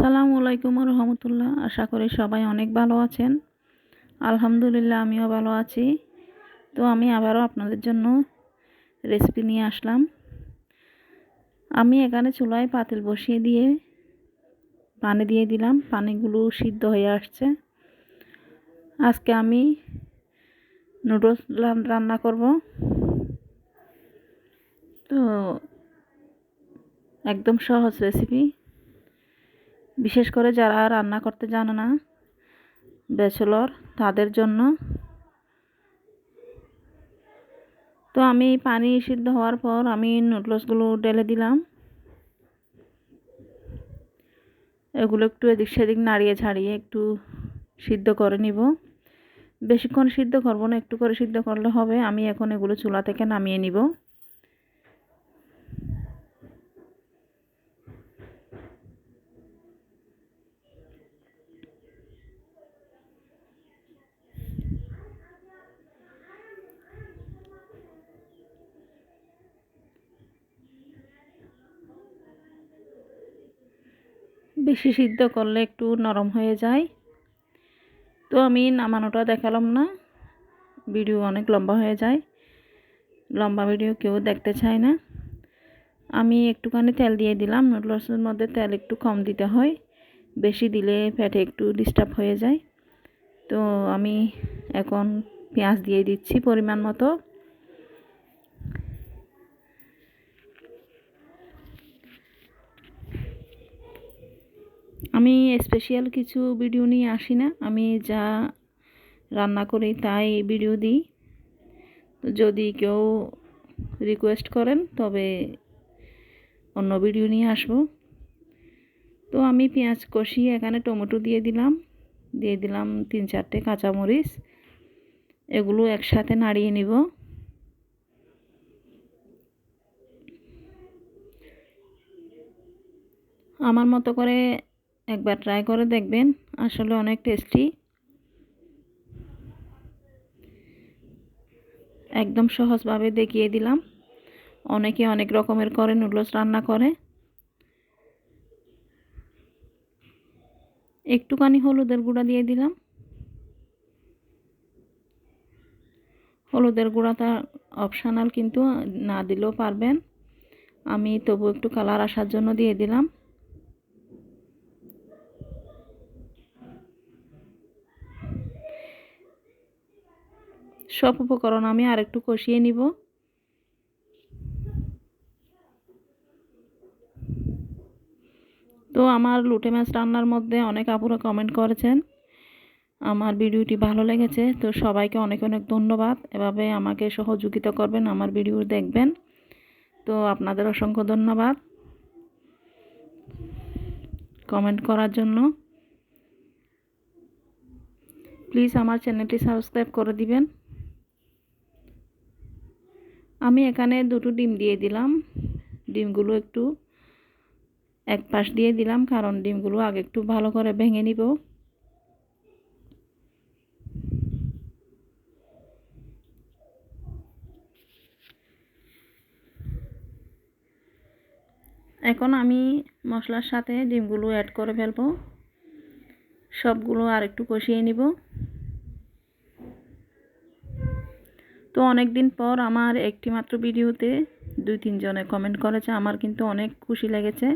আসসালামু আলাইকুম রহমতুল্লাহ। আশা করি সবাই অনেক ভালো আছেন। আলহামদুলিল্লাহ, আমিও ভালো আছি। তো আমি আবারও আপনাদের জন্য রেসিপি নিয়ে আসলাম। আমি এখানে চুলায় পাতিল বসিয়ে দিয়ে পানি দিয়ে দিলাম। পানিগুলো সিদ্ধ হয়ে আসছে। আজকে আমি নুডলস রান্না করব। তো একদম সহজ রেসিপি বিশেষ করে যারা রান্না করতে জানে না, ব্যাচেলর, তাদের জন্য। তো আমি পানি সিদ্ধ হওয়ার পর আমি নুডলসগুলো ঢেলে দিলাম। এগুলো একটু এদিক সেদিক নাড়িয়ে ছাড়িয়ে একটু সিদ্ধ করে নিব। বেশিক্ষণ সিদ্ধ করব না, একটু করে সিদ্ধ করলে হবে। আমি এখন এগুলো চুলা থেকে নামিয়ে নিব। বেশি সিদ্ধ করলে একটু নরম হয়ে যায়। তো আমি নামানোটা দেখালাম না। ভিডিও অনেক লম্বা হয়ে যায়। লম্বা ভিডিও কেউ দেখতে চায় না। আমি একটুখানি তেল দিয়ে দিলাম। নুডলসের মধ্যে তেল একটু কম দিতে হয়। বেশি দিলে ফ্যাটে একটু ডিস্টার্ব হয়ে যায়। তো আমি এখন পেঁয়াজ দিয়ে দিচ্ছি পরিমাণ মতো। আমি স্পেশাল কিছু ভিডিও নিয়ে আসি না। আমি যা রান্না করি তাই ভিডিও দিই। যদি কেউ রিকোয়েস্ট করেন, তবে অন্য ভিডিও নিয়ে আসব। তো আমি পেঁয়াজ কষিয়ে এখানে টমেটো দিয়ে দিলাম। দিয়ে দিলাম তিন চারটে কাঁচামরিচ। এগুলো একসাথে নাড়িয়ে নিব। আমার মতো করে একবার ট্রাই করে দেখবেন, আসলে অনেক টেস্টি একদম সহজভাবে দেখিয়ে দিলাম। অনেকে অনেক রকমের করে নুডলস রান্না করে। একটুখানি হলুদের গুঁড়া দিয়ে দিলাম। হলুদের গুঁড়াটা অপশানাল কিন্তু না দিলেও পারবেন। আমি তবু একটু কালার আসার জন্য দিয়ে দিলাম। সব উপকরণ আমি আর একটু কষিয়ে নিব। তো আমার লুটে মাছ রান্নার মধ্যে অনেক আপুরা কমেন্ট করেছেন। আমার ভিডিওটি ভালো লেগেছে, তো সবাইকে অনেক অনেক ধন্যবাদ। এভাবে আমাকে সহযোগিতা করবেন, আমার ভিডিও দেখবেন। তো আপনাদের অসংখ্য ধন্যবাদ কমেন্ট করার জন্য। প্লিজ আমার চ্যানেলটি সাবস্ক্রাইব করে দিবেন। আমি এখানে দুটো ডিম দিয়ে দিলাম। ডিমগুলো একটু এক পাশ দিয়ে দিলাম, কারণ ডিমগুলো আগে একটু ভালো করে ভেঙে নিব। এখন আমি মশলার সাথে ডিমগুলো অ্যাড করে ফেলব। সবগুলো আর একটু কষিয়ে নিব। তো অনেক দিন পর আমার একটি মাত্র ভিডিওতে দুই তিনজনে কমেন্ট করেছে। আমার কিন্তু অনেক খুশি লেগেছে,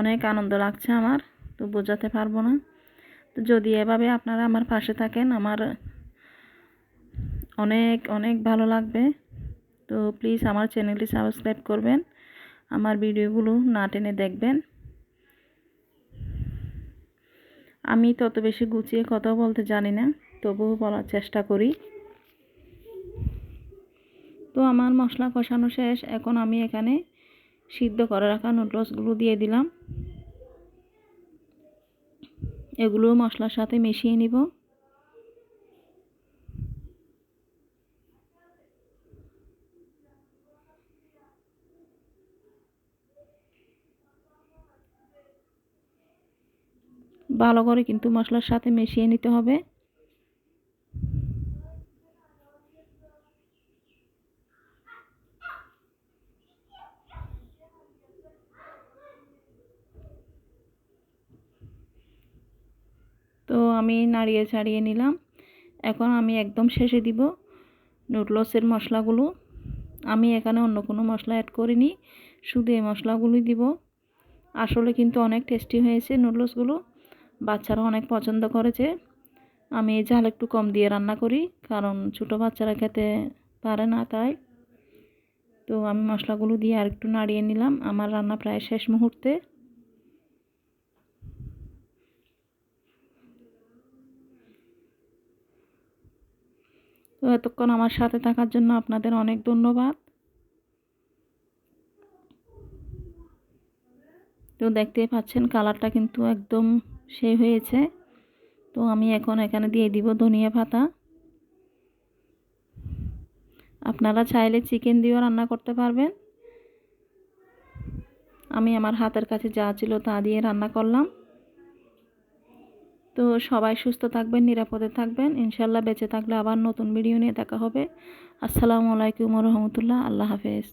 অনেক আনন্দ লাগছে আমার, তো বোঝাতে পারব না। তো যদি এভাবে আপনারা আমার পাশে থাকেন, আমার অনেক অনেক ভালো লাগবে। তো প্লিজ আমার চ্যানেলটি সাবস্ক্রাইব করবেন, আমার ভিডিওগুলো না টেনে দেখবেন। আমি তত বেশি গুছিয়ে কথা বলতে জানি না, তবুও বলার চেষ্টা করি। তো আমার মশলা কষানো শেষ। এখন আমি এখানে সিদ্ধ করে রাখা নুডলসগুলো দিয়ে দিলাম। এগুলো মশলার সাথে মিশিয়ে নিব। ভালো করে কিন্তু মশলার সাথে মিশিয়ে নিতে হবে। আমি নাড়িয়ে ছাড়িয়ে নিলাম। এখন আমি একদম শেষে দিব নুডলসের মশলাগুলো। আমি এখানে অন্য কোনো মশলা অ্যাড করিনি, শুধু এই মশলাগুলোই দিব। আসলে কিন্তু অনেক টেস্টি হয়েছে নুডলসগুলো। বাচ্চারা অনেক পছন্দ করেছে। আমি এই ঝাল একটু কম দিয়ে রান্না করি, কারণ ছোটো বাচ্চারা খেতে পারে না তাই। তো আমি মশলাগুলো দিয়ে আর একটু নাড়িয়ে নিলাম। আমার রান্না প্রায় শেষ মুহূর্তে। তো এতক্ষণ আমার সাথে থাকার জন্য আপনাদের অনেক ধন্যবাদ। তো দেখতেই পাচ্ছেন কালারটা কিন্তু একদম সে হয়েছে। তো আমি এখন এখানে দিয়ে দিব ধনিয়া পাতা। আপনারা চাইলে চিকেন দিয়েও রান্না করতে পারবেন। আমি আমার হাতের কাছে যা ছিল তা দিয়ে রান্না করলাম। তো সবাই সুস্থ থাকবেন, নিরাপদে থাকবেন। ইনশাল্লাহ বেঁচে থাকলে আবার নতুন ভিডিও নিয়ে দেখা হবে। আসসালামু আলাইকুম রহমতুল্লাহ। আল্লাহ হাফেজ।